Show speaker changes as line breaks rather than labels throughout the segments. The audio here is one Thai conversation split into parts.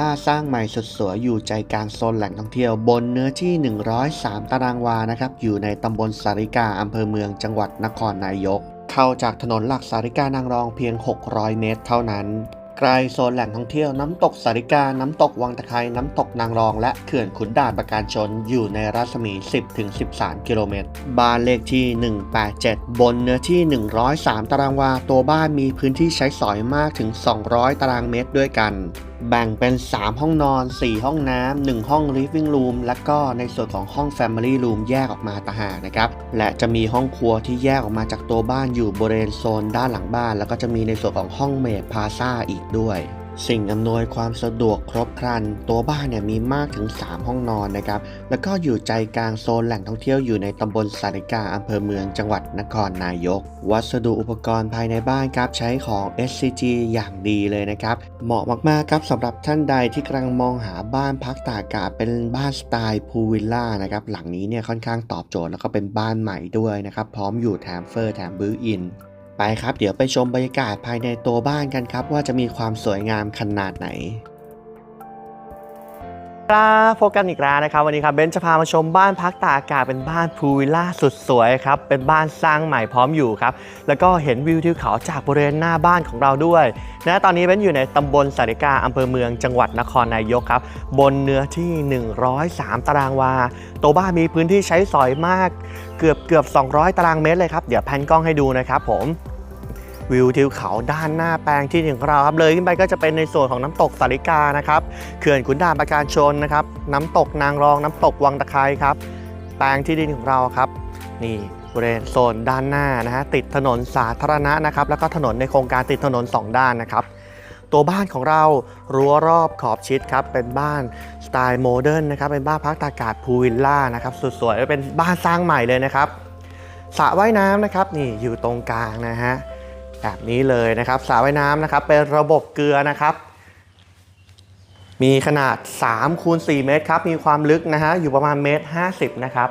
ล่าสร้างใหม่สุดสวยอยู่ใจกลางโซนแหล่งท่องเที่ยวบนเนื้อที่ 103 ตารางวานะครับอยู่ในตำบลสาริกาอำเภอเมืองจังหวัดนครนายก เข้าจากถนนหลักสาริกานางรองเพียง 600 เมตร เท่านั้นไกลโซนแหล่งท่องเที่ยวน้ำตกสาริกา น้ำตกวังตะไคร้น้ำตกนางรอง และเขื่อนขุนด่านประการชนอยู่ในรัศมี 10-13 กิโลเมตร บ้านเลขที่ 187 บนเนื้อที่ 103 ตารางวา ตัวบ้านมีพื้นที่ใช้สอยมากถึง 200 ตารางเมตรด้วยกัน แบ่งเป็น 3 ห้องนอน 4 ห้องน้ำ1ห้อง living room และก็ในส่วนของห้อง family room แยกออกมาต่างหากนะครับ และจะมีห้องครัวที่แยกออกมาจากตัวบ้านอยู่บริเวณโซนด้านหลังบ้าน แล้วก็จะมีในส่วนของห้องเมดพาซาอีกด้วย สิ่งอำนวยความสะดวกครบครัน ตัวบ้านเนี่ยมีมากถึง 3 ห้องนอนนะครับ แล้วก็อยู่ใจกลางโซนแหล่งท่องเที่ยวอยู่ในตำบลสาริกาอำเภอเมืองจังหวัดนครนายก วัสดุอุปกรณ์ภายในบ้านครับใช้ของ SCG อย่างดีเลยนะครับ เหมาะมากๆครับสำหรับท่านใดที่กำลังมองหาบ้านพักตากอากาศเป็นบ้านสไตล์พูลวิลล่านะครับหลังนี้เนี่ยค่อนข้างตอบโจทย์แล้วก็เป็นบ้านใหม่ด้วยนะครับพร้อมอยู่แถมเฟอร์แถมบิวอิน ไปครับ เดี๋ยวไปชมบรรยากาศภายในตัวบ้านกันครับ ว่าจะมีความสวยงามขนาดไหน
ครับพบกันอีกแล้วนะครับวันนี้ครับเบนจะพามาชมบ้านพักตากอากาศเป็นบ้านพูลวิลล่าสุดสวยครับเป็นบ้านสร้างใหม่พร้อมอยู่ครับแล้วก็เห็นวิวทิวเขาจากบริเวณหน้าบ้านของเราด้วยนะตอนนี้เบนอยู่ในตำบลสาริกาอำเภอเมืองจังหวัดนครนายกครับบนเนื้อที่ 103 ตารางวาตัวบ้านมีพื้นที่ใช้สอยมาก เกือบเกือบ 200 ตารางเมตรเลยครับเดี๋ยวแพนกล้องให้ดูนะครับผม วิวทิวเขาด้านหน้าแปลงที่หนึ่งของเราครับเลยขึ้นไปก็จะเป็นในส่วนของน้ำตกสาริกานะครับเขื่อนขุนด่านประการชนนะครับ น้ำตกนางรองน้ำตกวังตะไคร้ครับ แปลงที่ดินของเราครับ นี่บริเวณโซนด้านหน้านะฮะติดถนนสาธารณะนะครับ แล้วก็ถนนในโครงการติดถนน 2 ด้านนะครับ ตัวบ้านของเรารั้วรอบขอบชิดครับ เป็นบ้านสไตล์โมเดิร์นนะครับ เป็นบ้านพักตากอากาศพูลวิลล่านะครับสุดสวยเป็นบ้านสร้างใหม่เลยนะครับสระว่ายน้ำนะครับนี่อยู่ตรงกลางนะฮะ แบบนี้เลยนะครับสระว่ายน้ำนะครับเป็นระบบเกลือนะครับ มีขนาด3คูณ4เมตรครับมีความลึกนะฮะอยู่ประมาณเมตร50นะครับ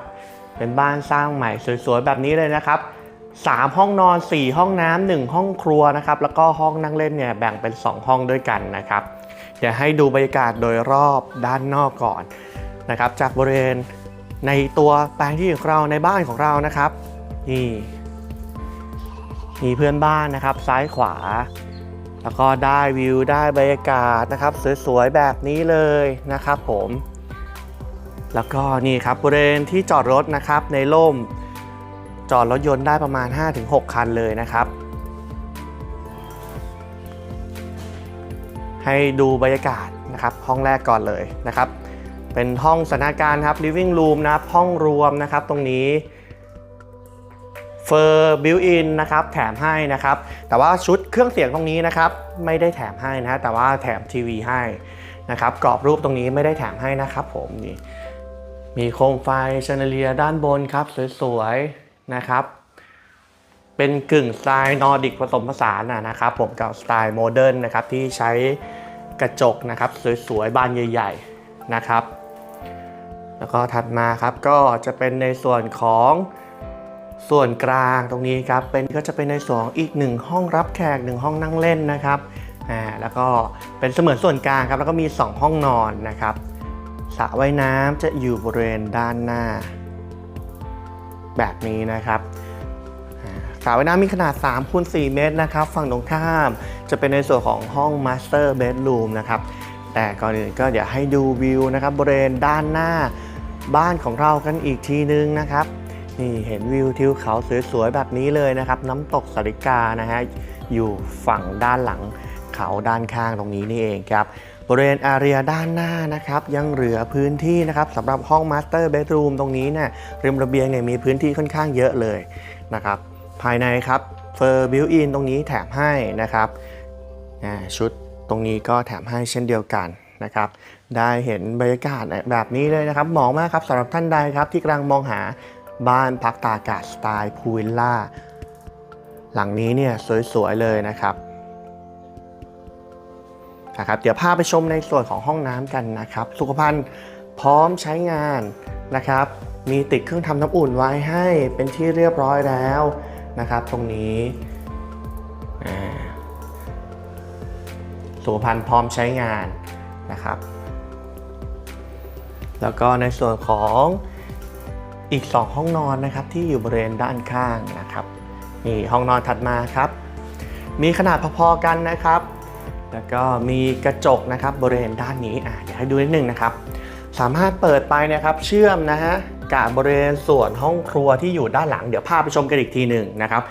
เป็นบ้านสร้างใหม่สวยๆแบบนี้เลยนะครับ3 ห้องนอน 4 ห้องน้ำ1ห้องครัวนะครับแล้วก็ห้องนั่งเล่นเนี่ยแบ่งเป็น 2 ห้องด้วยกันนะครับเดี๋ยวให้ดูบรรยากาศโดยรอบด้านนอกก่อนนะครับจากบริเวณในตัวแปลงที่ของเราในบ้านของเรานะครับนี่ มีเพื่อนบ้านนะครับ ซ้ายขวา แล้วก็ได้วิวได้บรรยากาศนะครับ สวยๆ แบบนี้เลยนะครับผม แล้วก็นี่ครับบริเวณที่จอดรถนะครับในร่มจอดรถยนต์ได้ประมาณ 5-6 คันเลยนะครับ ให้ดูบรรยากาศนะครับ ห้องแรกก่อนเลยนะครับ เป็นห้องสถานการณ์ครับ living room นะครับ ห้องรวมนะครับตรงนี้ เฟอร์บิวอินนะครับแถมให้นะครับ แต่ว่าชุดเครื่องเสียงตรงนี้นะครับไม่ได้แถมให้นะแต่ว่าแถมทีวีให้นะครับกรอบรูปตรงนี้ไม่ได้แถมให้นะครับ ผมนี่มีโคมไฟชนเลียด้านบนครับสวยๆนะครับ เป็นกึ่งสไตล์นอร์ดิกผสมผสานนะนะครับผมกับสไตล์โมเดิร์นนะครับที่ใช้กระจกนะครับสวยๆบานใหญ่ ๆนะครับ แล้วก็ถัดมาครับก็จะเป็นในส่วนของ ส่วนกลางตรงนี้ครับเป็นก็จะเป็นในส่วนองอีกหนึ่งห้องรับแขกหนึ่งห้องนั่งเล่นนะครับอ่าแล้วก็เป็นเสมือนส่วนกลางครับแล้วก็มี 2 ห้องนอนนะครับสระว่ายน้ำจะอยู่บริเวณด้านหน้า แบบนี้นะครับสระว่ายน้ำมีขนาด3คูณ4เมตรนะครับ ฝั่งตรงข้ามจะเป็นในส่วนของห้อง Master Bedroom นะครับ แต่ก่อนอื่นก็เดี๋ยวให้ดูวิวนะครับบริเวณด้านหน้าบ้านของเรากันอีกทีนึงนะครับ นี่เห็นวิวทิวเขาสวยๆแบบนี้เลยนะครับ น้ำตกสาริกานะฮะอยู่ฝั่งด้านหลังเขาด้านข้างตรงนี้นี่เองครับบริเวณอาเรียด้านหน้านะครับยังเหลือพื้นที่นะครับสำหรับห้องมาสเตอร์เบดรูมตรงนี้เนี่ยริมระเบียงเนี่ยมีพื้นที่ค่อนข้างเยอะเลยนะครับภายในครับเฟอร์บิวอินตรงนี้แถมให้นะครับชุดตรงนี้ก็แถมให้เช่นเดียวกันนะครับได้เห็นบรรยากาศแบบนี้เลยนะครับเหมาะมากครับสำหรับท่านใดครับที่กำลังมองหา บ้านพักตากอากาศสไตล์พูลวิลล่า หลังนี้เนี่ยสวยๆเลยนะครับนะครับ เดี๋ยวพาไปชมในส่วนของห้องน้ำกันนะครับ สุขภัณฑ์พร้อมใช้งานนะครับ มีติดเครื่องทำน้ำอุ่นไว้ให้เป็นที่เรียบร้อยแล้วนะครับ ตรงนี้สุขภัณฑ์พร้อมใช้งานนะครับ แล้วก็ในส่วนของ อีก 2 ห้องนอนนะครับที่อยู่บริเวณด้านข้างนะครับนี่ห้องนอนถัดมาครับ มีขนาดพอๆกันนะครับ แล้วก็มีกระจกนะครับบริเวณด้านนี้อะเดี๋ยวให้ดูนิดนึงนะครับ สามารถเปิดไปนะครับเชื่อมนะฮะกับบริเวณส่วนห้องครัวที่อยู่ด้านหลังเดี๋ยวพาไปชมกันอีกทีหนึ่งนะครับ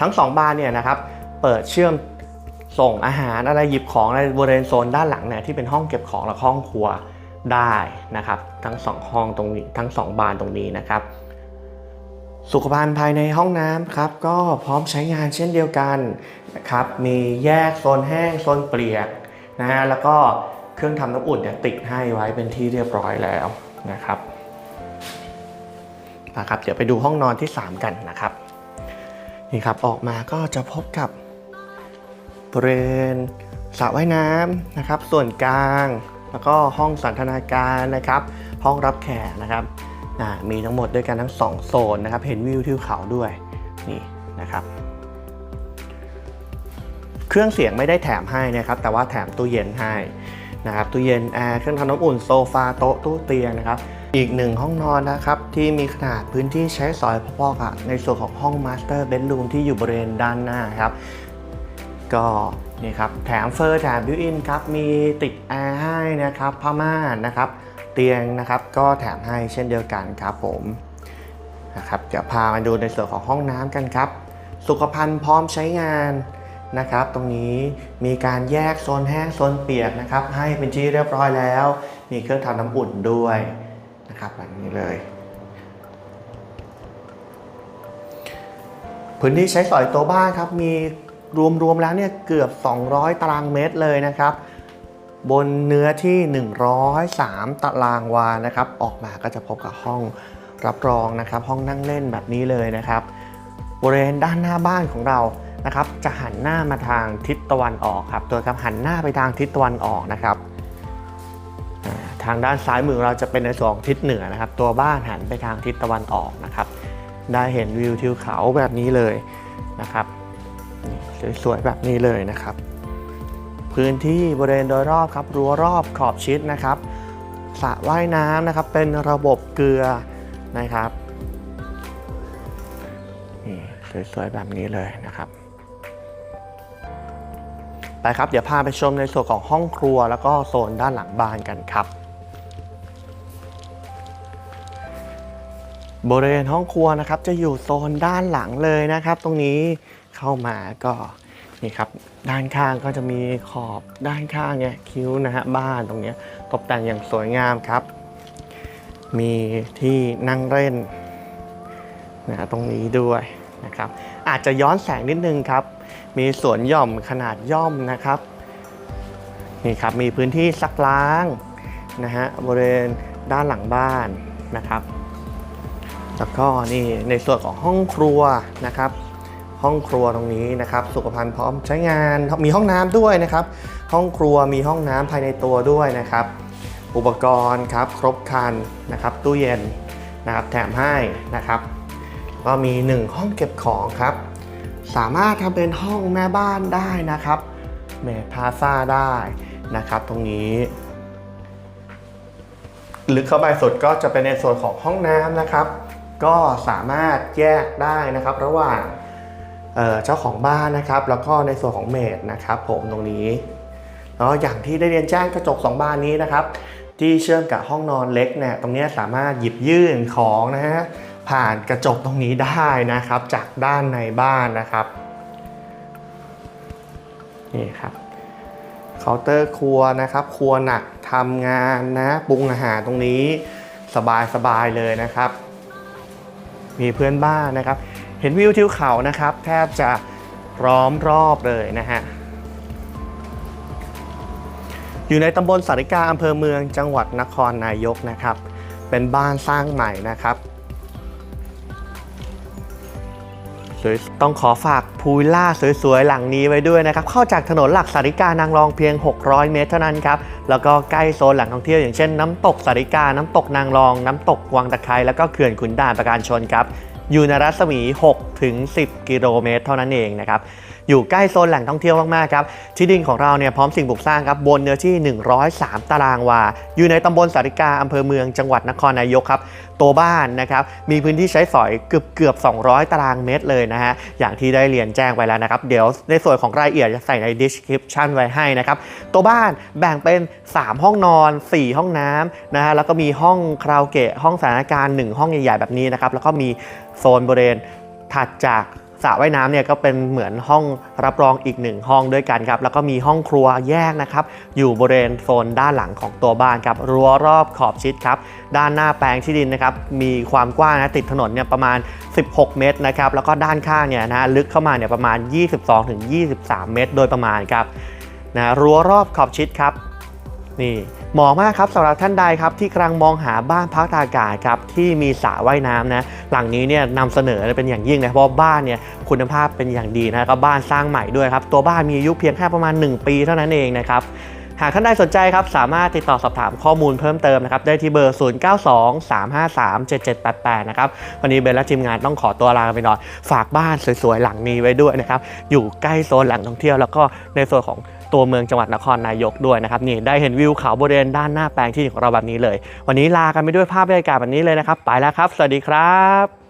ทั้งสองบานเนี่ยนะครับเปิดเชื่อมส่งอาหารอะไรหยิบของในบริเวณโซนด้านหลังเนี่ยที่เป็นห้องเก็บของและห้องครัว ได้นะครับ ทั้งสองห้องตรงนี้ทั้งสองบานตรงนี้นะครับ สุขภัณฑ์ภายในห้องน้ำครับ ก็พร้อมใช้งานเช่นเดียวกันนะครับ มีแยกโซนแห้งโซนเปียกนะฮะแล้วก็เครื่องทำน้ำอุ่นเนี่ยติดให้ไว้เป็นที่เรียบร้อยแล้วนะครับนะครับ เดี๋ยวไปดูห้องนอนที่ 3 กันนะครับนี่ครับออกมาก็จะพบกับบริเวณสระว่ายน้ำนะครับ ส่วนกลาง แล้วก็ห้องสันทนาการนะครับ ห้องรับแขกนะครับมีทั้งหมดด้วยกันทั้ง 2 โซนนะครับ เห็นวิวทิวเขาด้วยนี่นะครับ เครื่องเสียงไม่ได้แถมให้นะครับ แต่ว่าแถมตู้เย็นให้นะครับตู้เย็นแอร์เครื่องทำน้ำอุ่นโซฟาโต๊ะตู้เตียงนะครับ อีกหนึ่งห้องนอนนะครับ ที่มีขนาดพื้นที่ใช้สอยพอๆกับในส่วนของห้องมาสเตอร์เบดรูมที่อยู่บริเวณด้านหน้าครับ ก็นี่ครับแถมเฟอร์แถมบิวอินครับมีติดแอร์ให้นะครับผ้าม่านนะครับ เตียงนะครับก็แถมให้เช่นเดียวกันครับผมนะครับเดี๋ยวพามาดูในส่วนของห้องน้ำกันครับ สุขภัณฑ์พร้อมใช้งานนะครับ ตรงนี้มีการแยกโซนแห้งโซนเปียกนะครับ ให้เป็นที่เรียบร้อยแล้ว มีเครื่องทำน้ำอุ่นด้วยนะครับแบบนี้เลยพื้นที่ใช้สอยตัวบ้านครับมี รวมๆแล้วเนี่ยเกือบ 200 ตารางเมตรเลยนะครับ บนเนื้อที่ 103 ตารางวานะครับ ออกมาก็จะพบกับห้องรับรองนะครับ ห้องนั่งเล่นแบบนี้เลยนะครับ บริเวณด้านหน้าบ้านของเรานะครับ จะหันหน้ามาทางทิศตะวันออกครับตัวครับหันหน้าไปทางทิศตะวันออกนะครับทางด้านซ้ายมือเราจะเป็นในส่วนของทิศเหนือนะครับ ตัวบ้านหันไปทางทิศตะวันออกนะครับ ได้เห็นวิวทิวเขาแบบนี้เลยนะครับ สวยๆแบบนี้เลยนะครับ พื้นที่บริเวณโดยรอบครับรั้วรอบขอบชิดนะครับสระว่ายน้ำนะครับเป็นระบบเกลือนะครับนี่สวยๆแบบนี้เลยนะครับไปครับเดี๋ยวพาไปชมในส่วนของห้องครัวแล้วก็โซนด้านหลังบ้านกันครับ บริเวณห้องครัวนะครับจะอยู่โซนด้านหลังเลยนะครับ ตรงนี้ เข้ามาก็นี่ครับด้านข้างก็จะมีขอบด้านข้างเนี่ยคิ้วนะฮะบ้านตรงนี้ตกแต่งอย่างสวยงามครับ มีที่นั่งเล่นนะฮะตรงนี้ด้วยนะครับ อาจจะย้อนแสงนิดนึงครับ มีสวนหย่อมขนาดย่อมนะครับนี่ครับมีพื้นที่ซักล้างนะฮะบริเวณด้านหลังบ้านนะครับ แล้วก็นี่ในส่วนของห้องครัวนะครับ ห้องครัวตรงนี้นะครับ สุขภัณฑ์พร้อมใช้งานมีห้องน้ำด้วยนะครับ ห้องครัวมีห้องน้ำภายในตัวด้วยนะครับ อุปกรณ์ครับครบครันนะครับ ตู้เย็นนะครับแถมให้นะครับ ก็มี 1 ห้องเก็บของครับ สามารถทำเป็นห้องแม่บ้านได้นะครับเมดพาซาได้นะครับ ตรงนี้ลึกเข้าไปสุดก็จะเป็นในส่วนของห้องน้ำนะครับ ก็สามารถแยกได้นะครับ ระหว่าง เจ้าของบ้านนะครับ แล้วก็ในส่วนของเมดนะครับ ผมตรงนี้แล้วอย่างที่ได้เรียนแจ้งกระจกสองบานนี้นะครับ ที่เชื่อมกับห้องนอนเล็กเนี่ยตรงนี้สามารถหยิบยื่นของนะฮะผ่านกระจกตรงนี้ได้นะครับ จากด้านในบ้านนะครับนี่ครับเคาน์เตอร์ครัวนะครับ ครัวหนักทำงานนะปรุงอาหารตรงนี้สบายสบายเลยนะครับ มีเพื่อนบ้านนะครับ เห็นวิวทิวเขานะครับ แทบจะร้อมรอบเลยนะฮะ อยู่ในตำบลสาริกาอำเภอเมืองจังหวัดนครนายกนะครับ เป็นบ้านสร้างใหม่นะครับสวยต้องขอฝากพูลล่าสวยๆ หลังนี้ไว้ด้วยนะครับ เข้าจากถนนหลักสาริกานางรองเพียง 600 เมตรเท่านั้นครับ แล้วก็ใกล้โซนแหล่งท่องเที่ยวอย่างเช่น น้ำตกสาริกา น้ำตกนางรอง น้ำตกวังตะไคร้แล้วก็เขื่อนขุนด่านประการชนครับ อยู่ในรัศมี 6 ถึง 10 กิโลเมตร เท่านั้นเองนะครับ อยู่ใกล้โซนแหล่งท่องเที่ยวมากๆครับ ที่ดินของเราเนี่ยพร้อมสิ่งปลูกสร้างครับ บนเนื้อที่ 103 ตารางวา อยู่ในตำบลสาริกาอำเภอเมืองจังหวัดนครนายกครับ ตัวบ้านนะครับ มีพื้นที่ใช้สอยเกือบเกือบ 200 ตารางเมตรเลยนะฮะ อย่างที่ได้เรียนแจ้งไปแล้วนะครับ เดี๋ยวในส่วนของรายละเอียดจะใส่ใน description ไว้ให้นะครับ ตัวบ้านแบ่งเป็น 3 ห้องนอน 4 ห้องน้ำนะฮะ แล้วก็มีห้องคาราโอเกะ ห้องสถานการณ์ 1 ห้องใหญ่ๆแบบนี้นะครับ แล้วก็มี โซนบริเวณถัดจากสระว่ายน้ำเนี่ยก็เป็นเหมือนห้องรับรองอีกหนึ่งห้องด้วยกันครับ แล้วก็มีห้องครัวแยกนะครับ อยู่บริเวณโซนด้านหลังของตัวบ้านครับ รั้วรอบขอบชิดครับ ด้านหน้าแปลงที่ดินนะครับ มีความกว้างนะติดถนนเนี่ยประมาณ 16 เมตรนะครับ แล้วก็ด้านข้างเนี่ยนะลึกเข้ามาเนี่ยประมาณ 22-23 เมตร โดยประมาณครับนะรั้วรอบขอบชิดครับ นี่ เหมาะมากครับสำหรับท่านใดครับที่กำลังมองหาบ้านพักตากอากาศครับที่มีสระว่ายน้ำนะหลังนี้เนี่ยนำเสนอเป็นอย่างยิ่งนะเพราะบ้านเนี่ยคุณภาพเป็นอย่างดีนะก็บ้านสร้างใหม่ด้วยครับตัวบ้านมีอายุเพียงแค่ประมาณ 1 ปีเท่านั้นเองนะครับหากท่านใดสนใจครับสามารถติดต่อสอบถามข้อมูลเพิ่มเติมนะครับได้ที่เบอร์ 0923537788 นะครับวันนี้เบนและทีมงานต้องขอตัวลาไปหน่อยฝากบ้านสวยๆหลังนี้ไว้ด้วยนะครับอยู่ใกล้โซนแหล่งท่องเที่ยวแล้วก็ในส่วนของ ตัวเมืองจังหวัดนครนายกด้วยนะครับนี่ได้เห็นวิวเขาบริเวณด้านหน้าแปลงที่ของเราแบบนี้เลย วันนี้ลากันไปด้วยภาพบรรยากาศแบบนี้เลยนะครับ ไปแล้วครับ สวัสดีครับ